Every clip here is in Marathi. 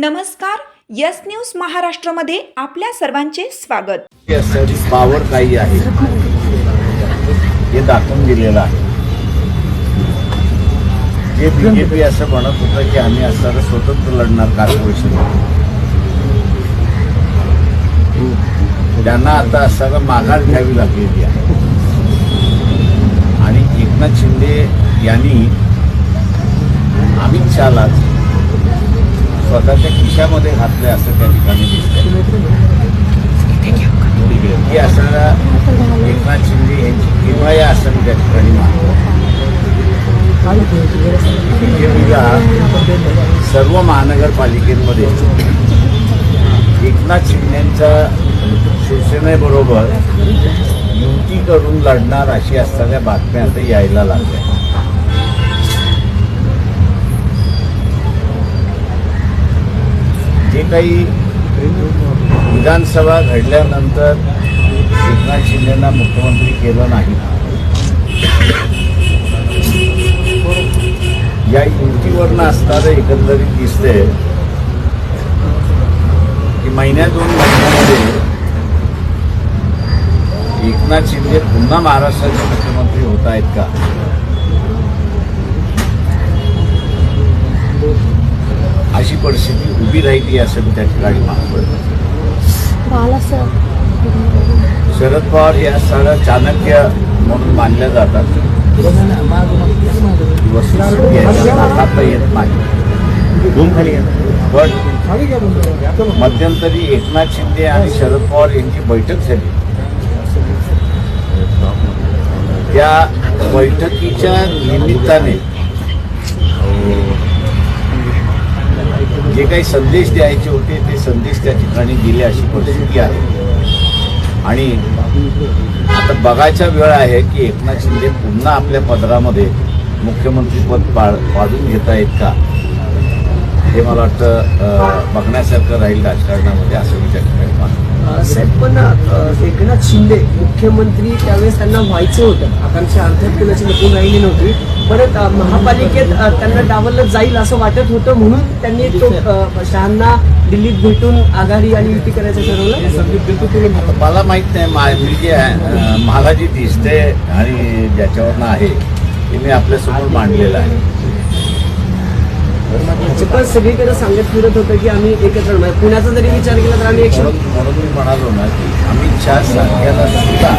नमस्कार यस न्यूज महाराष्ट्रामध्ये आपल्या सर्वांचे स्वागत. असणारी पावर काही आहे. हे दाखवून दिलेलं आहे. जे बीजेपी असं म्हणत होतं की आम्ही असणारं स्वतंत्र लढणार कॉर्पोरेशन त्यांना आता असताना माघार घ्यावी लागलेली आहे. आणि एकनाथ शिंदे यांनी अमित शहालाच स्वतःच्या खिशामध्ये घातलं असं त्या ठिकाणी दिसतंय. ही असणारा एकनाथ शिंदे यांची किंवा या असं त्या ठिकाणी बीजेपीला सर्व महानगरपालिकेमध्ये एकनाथ शिंदेच्या शिवसेनेबरोबर युती करून लढणार अशी असणाऱ्या बातम्या आता यायला लागल्या. काही विधानसभा घडल्यानंतर एकनाथ शिंदेना मुख्यमंत्री केलं नाही. या युतीवरनं असणारं एकंदरीत दिसते की महिन्या दोन महिन्यामध्ये एकनाथ शिंदे पुन्हा महाराष्ट्राचे मुख्यमंत्री होत आहेत का? अशी परिस्थिती उभी राहिली असं मी त्या ठिकाणी सर शरद पवार या सगळ्या चाणक्य म्हणून मानल्या जातात. ही येत नाही पण मध्यंतरी एकनाथ शिंदे आणि शरद पवार यांची बैठक झाली. त्या बैठकीच्या निमित्ताने जे काही संदेश द्यायचे होते ते संदेश त्या ठिकाणी दिले अशी परिस्थिती आहे. आणि आता बघायचा वेळ आहे की एकनाथ शिंदे पुन्हा आपल्या पदरामध्ये मुख्यमंत्रीपद पाळ पाडून घेता येत का? हे मला वाटतं बघण्यासारखं राहील राजकारणामध्ये असं मी त्या ठिकाणी मानतो साहेब पण एकनाथ शिंदे मुख्यमंत्री त्यावेळेस त्यांना व्हायचं होतं. आकांक्षा अर्थात कुणाची लपून राहिली नव्हती. परत महापालिकेत त्यांना डावललं जाईल असं वाटत होतं म्हणून त्यांनी तो शहांना दिल्लीत भेटून आघाडी आणि युती करायचं ठरवलं. मला माहीत नाही मा मी जे आहे, मला जी दिसते आणि ज्याच्यावरनं आहे ते मी आपल्यासमोर मांडलेलं आहे. पण सगळीकडे सांगत फिरत होतं की आम्ही एकत्र राहणार. पुण्याचा जरी विचार केला तर आम्ही एकशे म्हणून मी म्हणालो ना की शहा सारख्याला सुद्धा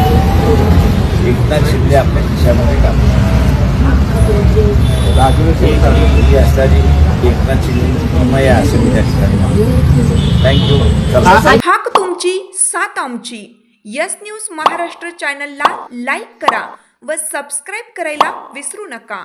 एकनाथ शिंदे आपल्या खिशामध्ये असणारी एकनाथ शिंदे असं मी त्या ठिकाणी थँक्यू हाक तुमची सात आमची. यस न्यूज महाराष्ट्र चॅनलला लाईक करा व सबस्क्राईब करायला विसरू नका.